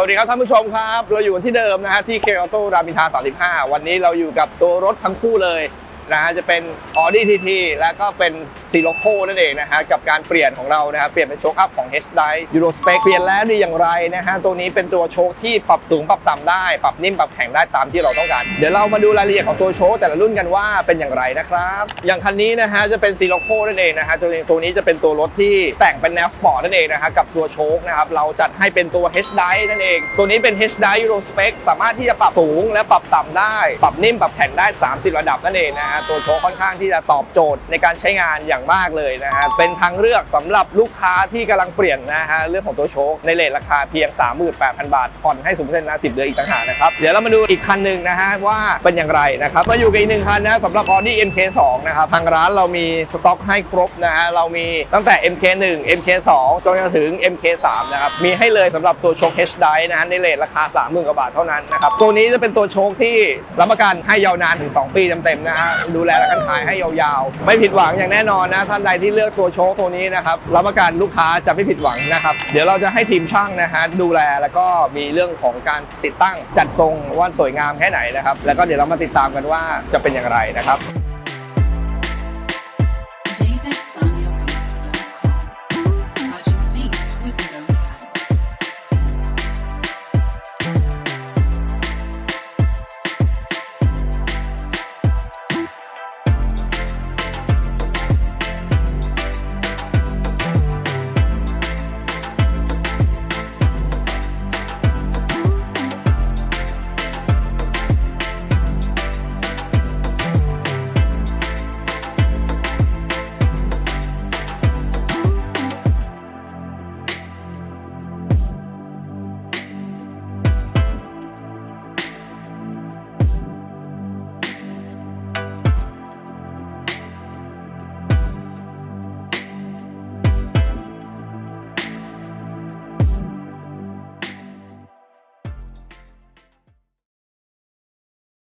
สวัสดีครับท่านผู้ชมครับ เราอยู่กันที่เดิมนะฮะที่เคออโต้รามินทา35 วันนี้เราอยู่กับตัวรถทั้งคู่เลยนะฮะจะเป็น Audi TT และก็เป็น ซีโรโคนั่นเองนะฮะกับการเปลี่ยนของเรานะครับเปลี่ยนเป็นโชคอัพของ h d i Euro Spec เปลี่ยนแล้วดีอย่างไรนะฮะตัวนี้เป็นตัวโชคที่ปรับสูงปรับต่ำได้ ปรับนิ่มปรับแข็งได้ตามที่เราต้องการ เดี๋ยวเรามาดูรายละเอียดของตัวโชคแต่ละรุ่นกันว่าเป็นอย่างไรนะครับ อย่างคันนี้นะฮะจะเป็นซีโรโคนั่นเองนะฮะตัวนี้ตัวนี้จะเป็นตัวรถที่แต่งเป็นแนวสปอร์ตนั่นเองนะฮะกับตัวโชคนะครับเราจัดให้เป็นตัว H d i นั่นเอง ตัวนี้เป็น H d i Euro Spec สามารถที่จะปรับสูงและปรับต่ำได้ ปรับนิ่มปรับแข็งได้ 30 ระดับนั่นเองนะฮะตัวโชคค่อนข้างที่จะตอบโจทย์ในการใช้งานอย่างมากเลยนะฮะเป็นทางเลือกสำหรับลูกค้าที่กำลังเปลี่ยนนะฮะเรื่องของตัวโชคในเลทราคาเพียง 38,000 บาทผ่อนให้สูงเส้นนะ10เดือนอีกต่างหากนะครับเดี๋ยวเรามาดูอีกคันหนึ่งนะฮะว่าเป็นอย่างไรนะครับมาอยู่กับอีกหนึ่งคันนะสำหรับ Audi MK2 นะครับทางร้านเรามีสต็อกให้ครบนะฮะเรามีตั้งแต่ MK1 MK2 จนถึง MK3 นะครับมีให้เลยสำหรับตัวโชค H d i นะฮะในเลทราคา 30,000กว่าบาทเท่านั้นนะครับตัวนี้จะเป็นตัวโชคที่รับประกันให้ยาวนานถึง 2 ปีเต็มๆนะฮะดูแลและกันขายให้ยาวๆ ไม่ผิดหวังอย่างแน่นอนนะท่านใดที่เลือกตัวโชคตัวนี้นะครับรับประกันลูกค้าจะไม่ผิดหวังนะครับ เดี๋ยวเราจะให้ทีมช่างนะฮะดูแลแล้วก็มีเรื่องของการติดตั้งจัดทรงว่าสวยงามแค่ไหนนะครับ แล้วก็เดี๋ยวเรามาติดตามกันว่าจะเป็นอย่างไรนะครับ